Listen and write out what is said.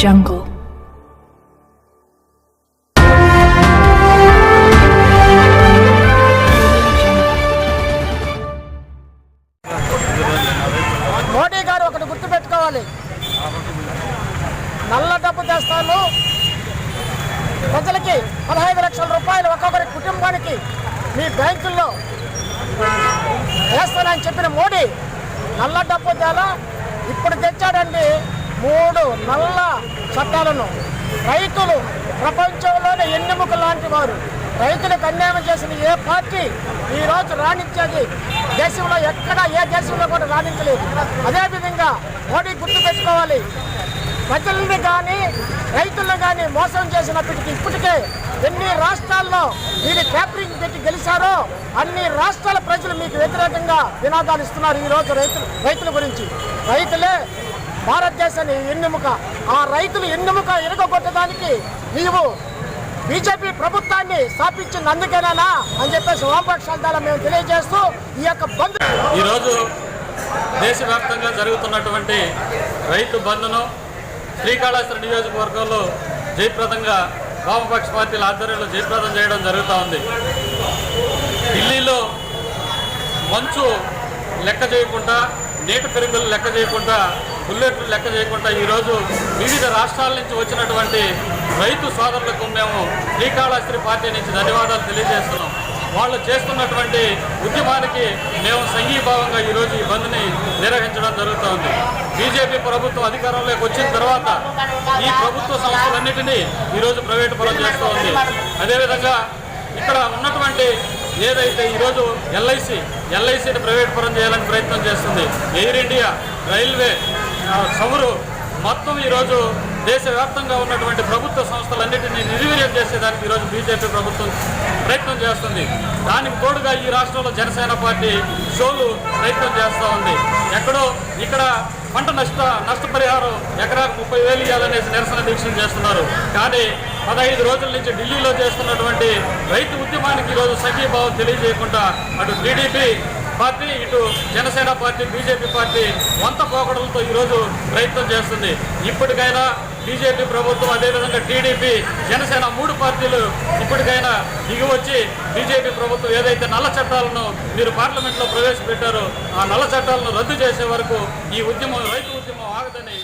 jungle. Modi గారు ఒకటి గుర్తుపెట్టుకోవాలి. నల్ల డబ్బు తెస్తాను. ప్రజలకి పదహైదు లక్షల రూపాయలు ఒక్కొక్కరి కుటుంబానికి మీ బ్యాంకుల్లో వేస్తానని చెప్పిన మోడీ నల్ల డబ్బు తేలా ఇప్పుడు తెచ్చాడండి. మూడు నల్ల చట్టాలను రైతులు ప్రపంచంలోనే ఎన్నెముక లాంటి వారు. రైతులకు అన్యాయం చేసిన ఏ పార్టీ ఈరోజు రాణించేది? దేశంలో ఎక్కడ ఏ దేశంలో కూడా రాణించలేదు. అదేవిధంగా మోడీ గుర్తు పెట్టుకోవాలి. ప్రజల్ని కానీ రైతులను కానీ మోసం చేసినప్పటికీ ఇప్పటికే ఎన్ని రాష్ట్రాల్లో మీరు క్యాపరింగ్ పెట్టి గెలిచారో అన్ని రాష్ట్రాల ప్రజలు మీకు వ్యతిరేకంగా వినాదాలు ఇస్తున్నారు ఈ రోజు రైతులు రైతుల గురించి. రైతులే భారతదేశాన్ని ఎన్నెముక ఆ రైతులు ఎన్నెముక ఎరగొట్టడానికి నీవు బీజేపీ ప్రభుత్వాన్ని స్థాపించింది అందుకేనా అని చెప్పేసి వామపక్షాల ద్వారా మేము తెలియజేస్తూ ఈ యొక్క బంద్ ఈరోజు దేశవ్యాప్తంగా జరుగుతున్నటువంటి రైతు బంధును శ్రీకాళహస్తి నియోజకవర్గంలో జయప్రదంగా వామపక్ష పార్టీల ఆధ్వర్యంలో జయప్రదం చేయడం జరుగుతూ ఉంది. ఢిల్లీలో మంచు లెక్క చేయకుండా నీటి పెరుగుదల లెక్క చేయకుండా బుల్లెట్లు లెక్క చేయకుండా ఈరోజు వివిధ రాష్ట్రాల నుంచి వచ్చినటువంటి రైతు సోదరులకు మేము శ్రీకాళహస్తి పార్టీ నుంచి ధన్యవాదాలు తెలియజేస్తున్నాం. వాళ్ళు చేస్తున్నటువంటి ఉద్యమానికి మేము సంఘీభావంగా ఈరోజు ఈ బంద్ని నిర్వహించడం జరుగుతోంది. బీజేపీ ప్రభుత్వం అధికారంలోకి వచ్చిన తర్వాత ఈ ప్రభుత్వ సంస్థలన్నింటినీ ఈరోజు ప్రైవేటు పరం చేస్తూ ఉంది అదేవిధంగా ఇక్కడ ఉన్నటువంటి ఏదైతే ఈరోజు ఎల్ఐసి ఎల్ఐసిని ప్రైవేట్ పరం చేయాలని ప్రయత్నం చేస్తుంది ఎయిర్ ఇండియా రైల్వే చమురు మొత్తం ఈరోజు దేశవ్యాప్తంగా ఉన్నటువంటి ప్రభుత్వ సంస్థలన్నింటినీ నిర్వీర్యం చేసేదానికి ఈరోజు బీజేపీ ప్రభుత్వం ప్రయత్నం చేస్తుంది. దానికి తోడుగా ఈ రాష్ట్రంలో జనసేన పార్టీ షోలు ప్రయత్నం చేస్తూ ఉంది. ఎక్కడో ఇక్కడ పంట నష్ట నష్టపరిహారం ఎకరాకు ముప్పై వేలు ఇవ్వాలనేసి నిరసన దీక్షలు చేస్తున్నారు. కానీ పదహైదు రోజుల నుంచి ఢిల్లీలో చేస్తున్నటువంటి రైతు ఉద్యమానికి ఈరోజు సంఘీభావం తెలియజేయకుండా అటు టీడీపీ పార్టీ ఇటు జనసేన పార్టీ బీజేపీ పార్టీ వంత పోకడలతో ఈరోజు ప్రయత్నం చేస్తుంది. ఇప్పటికైనా బీజేపీ ప్రభుత్వం అదేవిధంగా టీడీపీ జనసేన మూడు పార్టీలు ఇప్పటికైనా దిగి వచ్చి బీజేపీ ప్రభుత్వం ఏదైతే నల్ల చట్టాలను మీరు పార్లమెంట్లో ప్రవేశపెట్టారో ఆ నల్ల చట్టాలను రద్దు చేసే వరకు ఈ ఉద్యమం రైతు ఉద్యమం ఆగదని